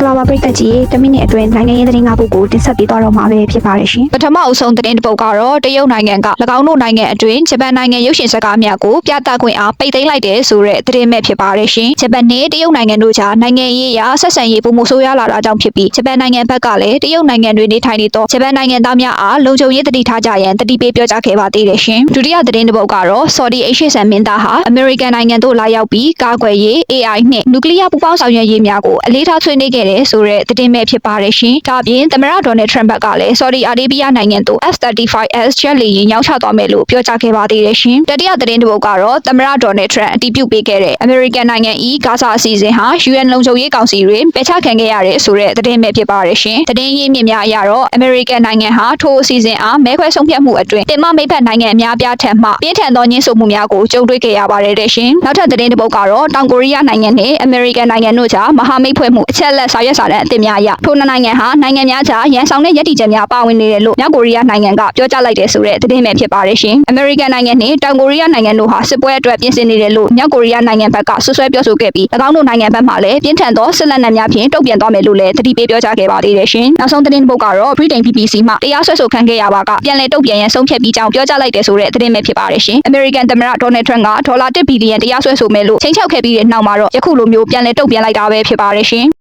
္ဂလာပါပရိသတ်ကြီးတမိနစ်အတွင်းနိုင်ငံရေးသတင်း၅ပုဒ်ကိုတင်ဆက်ပေးသွားတော့မှာပဲဖြစ်ပါတယ်ရှင်ပထမအဆုံးသတင်းတစ်ပုဒ်ကတော့တရုတ်နိုင်ငံက၎င်းတို့နိုင်ငံအတွင်းဂျပန်နိုင်ငံရုပ်ရှင်စကားများကိုပြသခွင့်အားပိတ်သိမ်းလိုက်တယ်ဆိုတဲ့သတင်းမဲ့ဖြစ်ပါတယ်ရှင်ဂျပန်နဲ့တရုတ်နိုင်ငံတို့ကြားနိုင်ငံရေးရာဆက်ဆံရေးပုံမှုဆိုးရွားလာတာကြောင့်ဖြစ်ပြီးဂျပန်နိုင်ငံဘက်ကလည်းတရုတ်နိုင်ငံတွင်နေထိုင်နေသောဂျပန်နိုင်ငံသားများအားလုံခြုံရေးတတိထားကြရန်တတိပေးပြောကြားခဲ့ပါသေးတယ်ရှင်ဒုတိယသတင်းတစ်ပုဒ်ကတော့ Saudi အရှေ့ဆန်မင်းသားဟာ American နိုင်ငံသို့လာရောက်ပြီးကာကွယ်ရေး AI နှင့်နျူကလ িয়ার ပူးပေါင်းဆောင်ရွက်ရေးများကိုအလေးထားဆွေးနွေးခဲ့တယ်ဆိုတဲ့သတင်းမဲ့ဖြစ်ပါတယ်ရှင်ဒါ့အပြင်သမ္မတဒေါ်နယ်ထရန့်ဘက်ကလည်း Saudi Arabia နိုင်ငံသို့ F35S ဂျက်လီရင်ရောက်ချသွားမယ်လို့ပြောကြားခဲ့ပါသေးတယ်ရှင်တတိယသတင်းတစ်ပုဒ်ကတော့သမ္မတဒေါ်နယ်ထရန့်အတည်ပြုပေးခဲ့တဲ့ American နိုင်ငံဤဂါဇာအစီအစဉ်ဟာ UN လုံခြုံရေးကောင်စီတွင်ပယ်ချခံခဲ့ရတယ်ဆိုတဲ့သတင်းမဲ့ဖြစ်ပါတယ်ရှင်သတင်းရင်းမြစ်များအရတော့ American နိုင်ငံဟာထိုအစီအစဉ်အားမဲခွဲဆုံးဖြတ်မှုအတွင်းတင်မမိတ်ဖက်နိုင်ငံအများအပြားထက်မှပြင်းထန်သောညှင်းဆိုမှုများကိုကြုံတွေ့ခဲ့ရပါတယ်တဲ့ရှင်နောက်ထပ်သတင်းတစ်ပုဒ်ကတော့တောင်ကိုရီးယားနိုင်ငံနဲ့ American နိုင်ငံတို့ကြားမဟာမိတ်ဖွဲ့မှုအချက်အလက်စာရွက်စာတမ်းအသစ်များအရထိုနှစ်နိုင်ငံဟာနိုင်ငံများကြားရန်ဆောင်တဲ့ရည်တည်ချက်များပါဝင်နေတယ်လို့မြောက်ကိုရီးယားနိုင်ငံကပြောကြားလိုက်တယ်ဆိုတဲ့သတင်းပဲဖြစ်ပါတယ်ရှင် American နိုင်ငံနဲ့တောင်ကိုရီးယားနိုင်ငံတို့ဟာစစ်ပွဲအတွက်ပြင်ဆင်နေတယ်လို့မြောက်ကိုရီးယားနိုင်ငံဘက်ကဆွဆွဲပြောဆိုခဲ့ပြီး၎င်းတို့နိုင်ငံဘက်မှလည်းပြင်းထန်သောစစ်လက်နက်များဖြင့်တုံ့ပြန်သွားမယ်လို့လည်းတတိပေးပြောကြားခဲ့ပါသေးတယ်ရှင်နောက်ဆုံးသတင်းတစ်ပုဒ်ကတော့ Britain BBC မှတရားစွဲဆိုခံခဲ့ရပါကပြန်လည်တုံ့ပြန်ရန်ဆုံးဖြတ်ပြီးကြောင်းပြောကြားလိုက်တယ်ဆိုတဲ့သတင်းပဲဖြစ်ပါတယ်ရှင် American သမ္မတ Donald Trump ကဒေါ်လာ1ဘီလီယံတရားစွဲဆိုမယ်လို့ချိန်ချောက်ခဲ့ပြီးတဲ့နောက်မှာတော့ယခုလိုမျိုးပြန်လည်တုံ့ပြန်လိုက်တာပဲဖြစ်ပါတယ်ရှင်